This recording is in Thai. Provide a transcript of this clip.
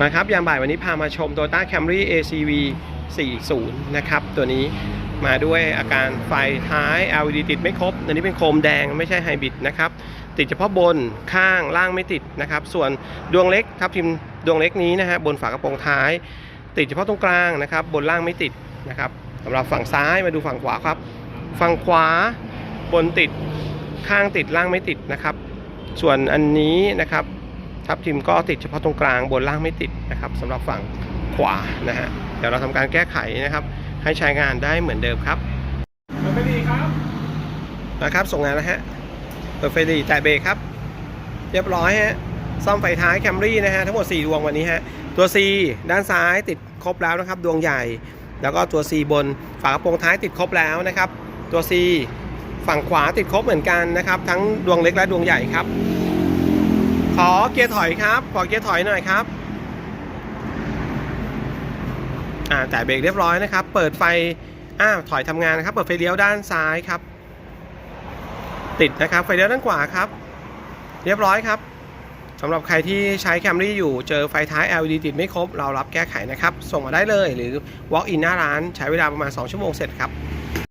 มาครับยามบ่ายวันนี้พามาชม Toyota Camry ACV 40 นะครับ ตัวนี้มาด้วยอาการไฟท้าย LED ติดไม่ครบ อันนี้เป็นโคมแดงไม่ใช่ไฮบริดนะครับ ติดเฉพาะบนข้างล่างไม่ติดนะครับ ส่วนดวงเล็กทับทิมดวงเล็กนี้นะฮะบนฝากระโปรงท้าย ติดเฉพาะตรงกลางนะครับ บนล่างไม่ติดนะครับสำหรับฝั่งซ้ายมาดูฝั่งขวาครับ ฝั่งขวาบนติดข้างติดล่างไม่ติดนะครับ ส่วนอันนี้นะครับ ทับทิมก็ติดเฉพาะตรงกลางบนล่างไม่ติดนะครับสำหรับฝั่งขวานะฮะเดี๋ยวเราทำการแก้ไขนะครับ ให้ใช้งานได้เหมือนเดิมครับเปิดไฟดีครับนะครับ ส่งงานนะฮะเปิดไฟดีแตะเบรกครับ เรียบร้อยฮะซ่อมไฟท้ายแคมรี่นะฮะทั้งหมด 4 ดวงวันนี้ฮะตัว C ด้านซ้ายติดครบแล้วนะครับ ดวงใหญ่ แล้วก็ตัว C บนฝากระโปรงท้ายติดครบแล้วนะครับ ตัว C ฝั่งขวาติดครบเหมือนกันนะครับ ทั้งดวงเล็กและดวงใหญ่ครับ ขอเกียร์ถอยครับ ขอเกียร์ถอยหน่อยครับ อ่าแต่เบรกเรียบร้อยนะครับ เปิดไฟ อ่าถอยทำงานนะครับ เปิดไฟเลี้ยวด้านซ้ายครับ ติดนะครับ ไฟเลี้ยวด้านขวาครับ เรียบร้อยครับสำหรับใครที่ใช้แคมรี่อยู่เจอไฟท้าย LED ติดไม่ครบ เรารับแก้ไขนะครับ ส่งมาได้เลยหรือ walk in หน้าร้านใช้เวลาประมาณ 2 ชั่วโมงเสร็จครับ